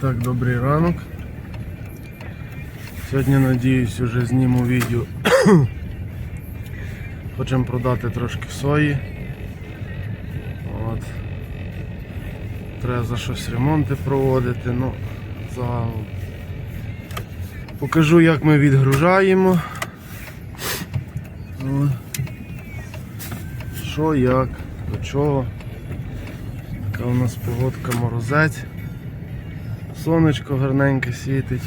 Так, добрий ранок. Сьогодні, надіюсь, вже зніму відео. Хочемо продати трошки сої. От. Треба за щось ремонти проводити, ну, загалом. Покажу, як ми відгружаємо. Що, як, до чого. Така у нас погодка морозець. Сонечко гарненьке світить.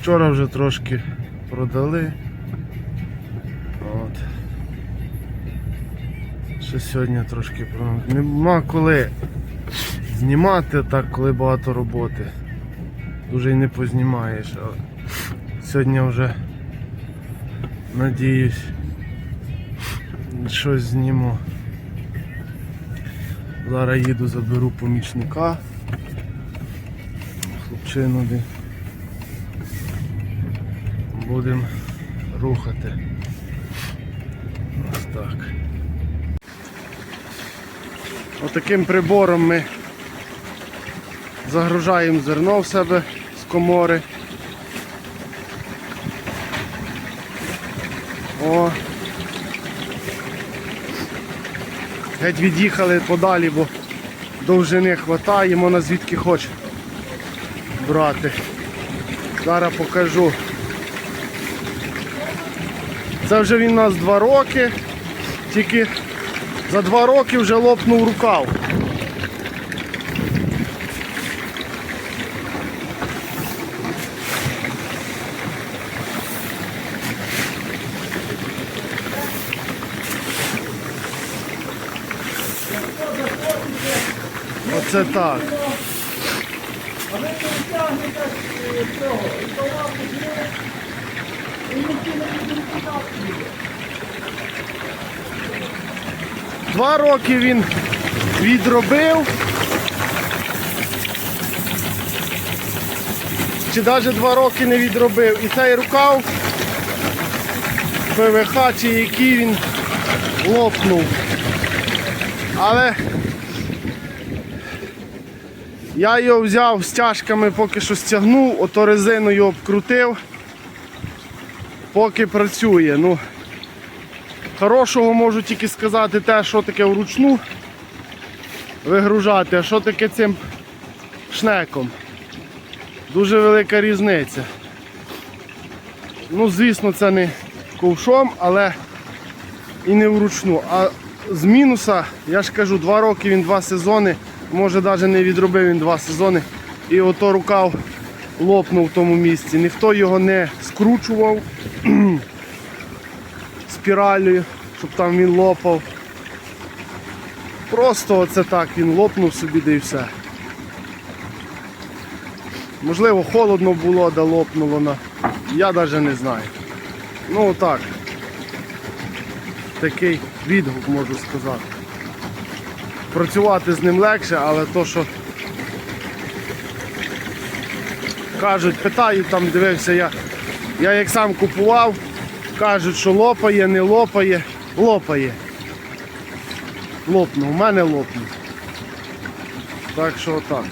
Вчора вже трошки продали. От. Ще сьогодні трошки продали. Нема коли знімати так, коли багато роботи. Дуже й не познімаєш. Але сьогодні вже надіюсь щось зніму. Зараз їду, заберу помічника. Хлопчину. Будемо рухати. Ось так. Отаким прибором ми загружаємо зерно в себе з комори. О. Геть від'їхали подалі, бо довжини хватає, можна звідки хоч брати. Зараз покажу. Це вже він у нас два роки, тільки за два роки вже лопнув рукав. Оце так. Два роки він відробив. Чи навіть два роки не відробив. І цей рукав ПВХ чи який він лопнув. Але я його взяв стяжками, поки що стягнув, ото резиною обкрутив, поки працює. Ну, Хорошого можу тільки сказати те, що таке вручну вигружати, а що таке цим шнеком. Дуже велика різниця. Ну, звісно, це не ковшом, але і не вручну. А з мінуса, я ж кажу, два роки він два сезони, може навіть не відробив він два сезони. І ото рукав лопнув в тому місці. Ніхто його не скручував спіраллю, щоб там він лопав. Просто оце так він лопнув собі да і все. Можливо, холодно було, де лопнуло на. Я навіть не знаю. Ну так. Такий відгук можу сказати. Працювати з ним легше, але то, що кажуть, питають, там дивився я. Я як сам купував, кажуть, що лопає, не лопає, лопає. Лопнув, у мене лопнув. Так що отак.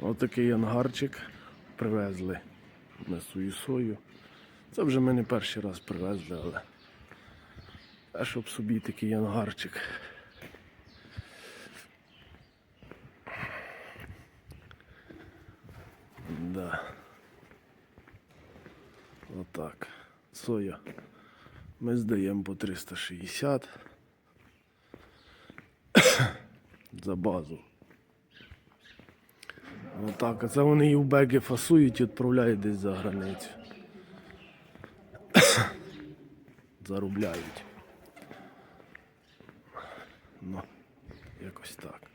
Отакий ангарчик привезли на свою сою. Це вже ми не перший раз привезли, але а щоб собі такий ангарчик. Да. Отак. Соя. Ми здаємо по 360 за базу. Отак, а це вони і в беги фасують і відправляють десь за границю. Заробляють. Ну, якось так.